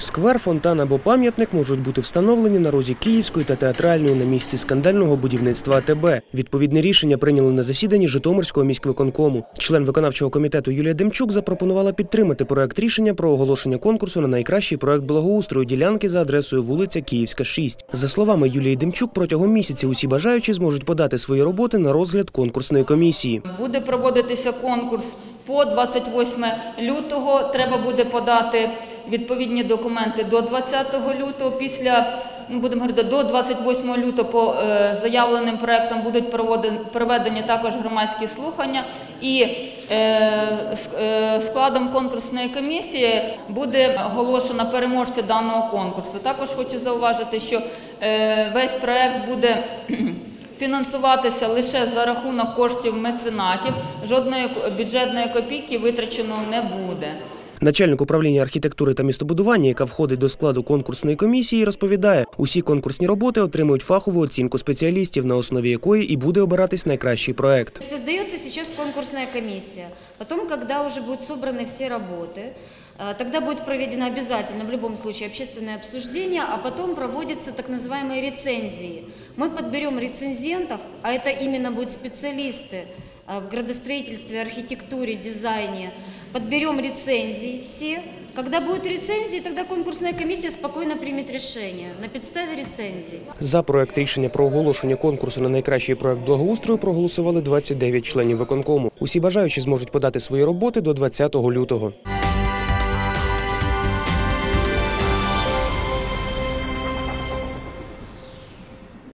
Сквер, фонтан або пам'ятник можуть бути встановлені на розі Київської та театральної на місці скандального будівництва АТБ. Відповідне рішення прийняли на засіданні Житомирського міськвиконкому. Член виконавчого комітету Юлія Демчук запропонувала підтримати проект рішення про оголошення конкурсу на найкращий проект благоустрою ділянки за адресою вулиця Київська, 6. За словами Юлії Демчук, протягом місяця усі бажаючі зможуть подати свої роботи на розгляд конкурсної комісії. Буде проводитися конкурс по 28 лютого. Треба буде подати відповідні документи до 20 лютого. Після ну, будемо говорити, до 28 лютого по е, заявленим проектам будуть проведені також громадські слухання. І е, е, складом конкурсної комісії буде оголошено переможця даного конкурсу. Також хочу зауважити, що весь проект буде фінансуватися лише за рахунок коштів меценатів. Жодної бюджетної копійки витрачено не буде. Начальник управління архітектури та містобудування, яка входить до складу конкурсної комісії, розповідає, усі конкурсні роботи отримують фахову оцінку спеціалістів, на основі якої і буде обиратись найкращий проект. Создается сейчас конкурсная комиссия. Потом, когда уже будут собраны все работы, э, тогда будет проведено обязательно в любом случае общественное обсуждение, а потом проводятся так называемые рецензии. Мы подберем рецензентов, а это именно будут специалисты э, в градостроительстве, архитектуре, дизайне. Подберем рецензии все. Когда будут рецензии, тогда конкурсная комиссия спокойно примет решение на підставі рецензий. За проект рішення про оголошення конкурсу на найкращий проект благоустрою проголосували 29 членів виконкому. Усі бажаючі зможуть подати свої роботи до 20 лютого.